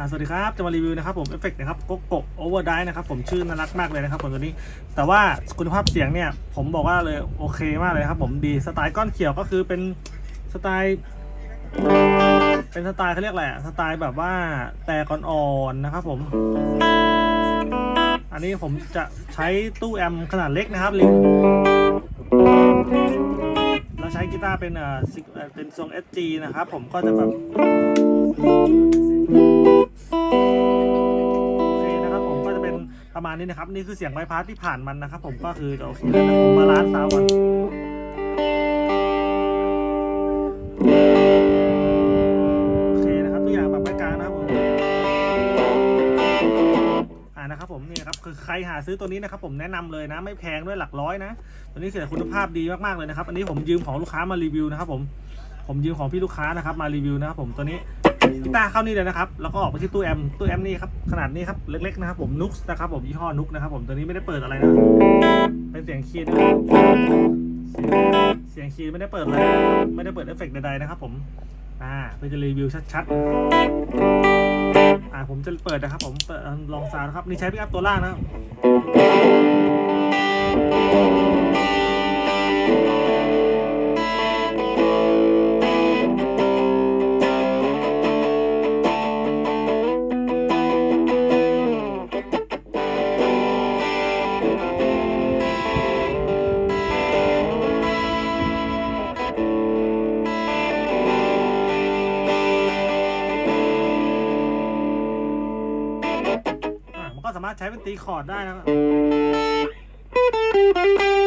อ่าสวัสดีครับจะมารีวิวนะครับผมเอฟเฟกต์นะครับโกโกโอเวอร์ไดนะครับผมชื่อน่ารักมากเลยนะครับผมตัวนี้ แต่ว่าคุณภาพเสียงเนี่ยผมบอกว่าเลยโอเคมากเลยครับผมดีสไตล์ก้อนเขียวก็คือเป็นสไตล์ เป็นสไตล์เขาเรียกอะไรอะสไตล์แบบว่าแต่ก่อนอ่อนนะครับผม อันนี้ผมจะใช้ตู้แอมขนาดเล็กนะครับลิงเราใช้กีตาร์เป็นเอ่อเอ่อเป็นทรง SG นะครับผมก็จะแบบ ประมาณนี้นะครับ นี่คือเสียงไวพาสที่ผ่านมันนะครับ ผมก็คือโอเคแล้วนะผมมาล้านซาวด์ก่อนโอเคนะครับตัวอย่างแบบไม่กลางนะครับผมอ่านะครับผมนี่ครับคือใครหาซื้อตัวนี้นะครับผมแนะนำเลยนะ ไม่แพงด้วยหลักร้อยนะตัวนี้เสียคุณภาพดีมากๆเลยนะครับ อันนี้ผมยืมของลูกค้ามารีวิวนะครับผมผมยืมของพี่ลูกค้านะครับมารีวิวนะครับผมตัวนี้ กีตาร์เข้านี่เลยนะครับ แล้วก็ออกไปที่ตู้แอมตู้แอมนี่ครับขนาดนี้ครับเล็กๆนะครับผมนุกนะครับผมยี่ห้อนุกนะครับผมตัวนี้ไม่ได้เปิดอะไรนะเป็นเสียงคีย์ด้วยนะเสียงคีย์ไม่ได้เปิดเลยนะครับไม่ได้เปิดเอฟเฟกต์ใดๆนะครับผมอ่าเพื่อจะรีวิวชัดๆอ่าผมจะเปิดนะครับ ผมเปิดลองซาวนะครับนี่ใช้พิกอัพตัวล่างนะครับ สามารถใช้เป็นตีคอร์ดได้นะครับ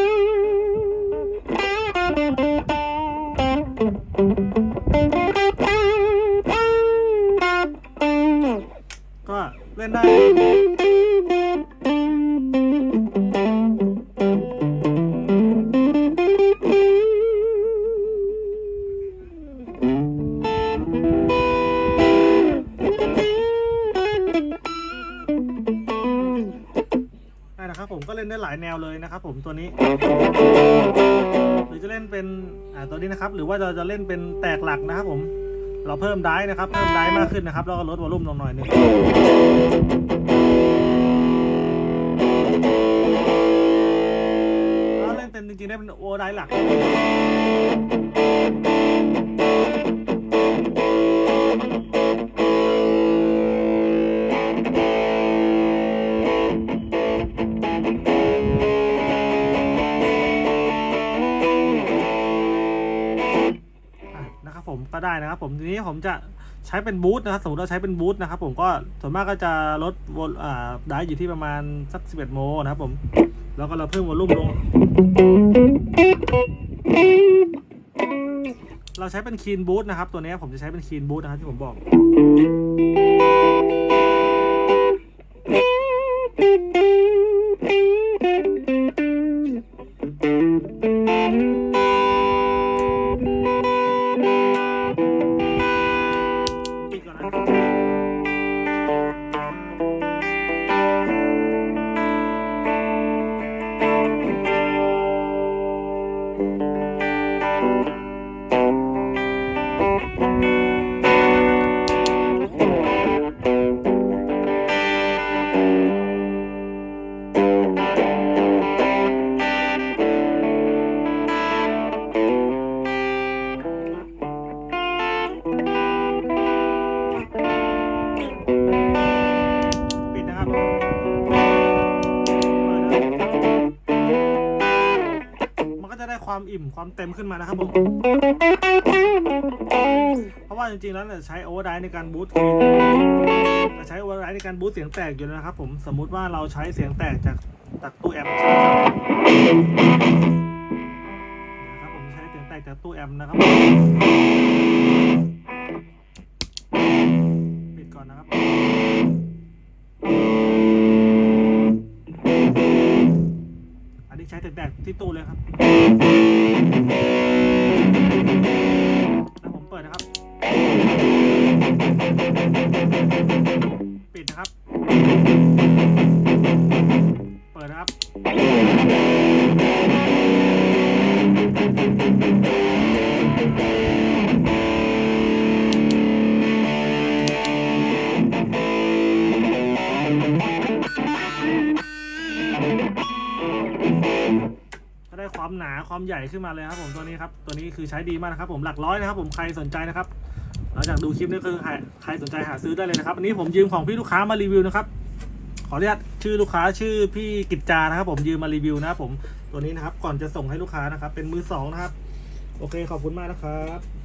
ผมก็เล่นได้หลายแนวเลยนะครับผมตัวนี้ หรือจะเล่นเป็นอ่าตัวนี้นะครับ หรือว่าเราจะเล่นเป็นแตกหลักนะครับผม เราเพิ่มได้นะครับ เพิ่มได้มากขึ้นนะครับ แล้วก็ลดวอลลุ่มลงหน่อยนึงแล้วเล่นเป็นจริงๆได้เป็นโอได้หลัก ผมก็ได้นะครับ ผมทีนี้ผมจะใช้เป็นบูธนะครับสมมติเราใช้เป็นบูธนะครับ ผมก็ส่วนมากก็จะลดวอลอ่าได้อยู่ที่ประมาณสัก 11 โมนะครับผม แล้วก็เราเพิ่มวอลลุ่มลง เราใช้เป็นคีนบูธนะครับ ตัวนี้ผมจะใช้เป็นคีนบูธนะครับที่ผมบอก ความอิ่มความเต็มขึ้นมานะครับผม เพราะว่าจริงๆแล้วเนี่ยใช้โอเวอร์ไดในการบูสต์จะใช้โอเวอร์ไดในการบูสต์เสียงแตกอยู่นะครับผมสมมุติว่าเราใช้เสียงแตกจากจากตู้แอมป์นะครับผมใช้เสียงแตกจากตู้แอมป์นะครับปิดก่อนนะครับ นี้ใช้แตกๆที่ตู้เลยครับแล้วผมเปิดนะครับ ได้ความหนาความใหญ่ขึ้นมาเลยครับผมตัวนี้ครับตัวนี้คือใช้ดีมากนะครับผมหลักร้อยนะครับผมใครสนใจนะครับหลังจากดูคลิปนี้คือใครใครสนใจหาซื้อได้เลยนะครับอันนี้ผมยืมของพี่ลูกค้ามารีวิวนะครับขออนุญาตชื่อลูกค้าชื่อพี่กิจจานะครับ ผมยืมมารีวิวนะครับผมตัวนี้นะครับก่อนจะส่งให้ลูกค้านะครับ เป็นมือสองนะครับ โอเคขอบคุณมากนะครับ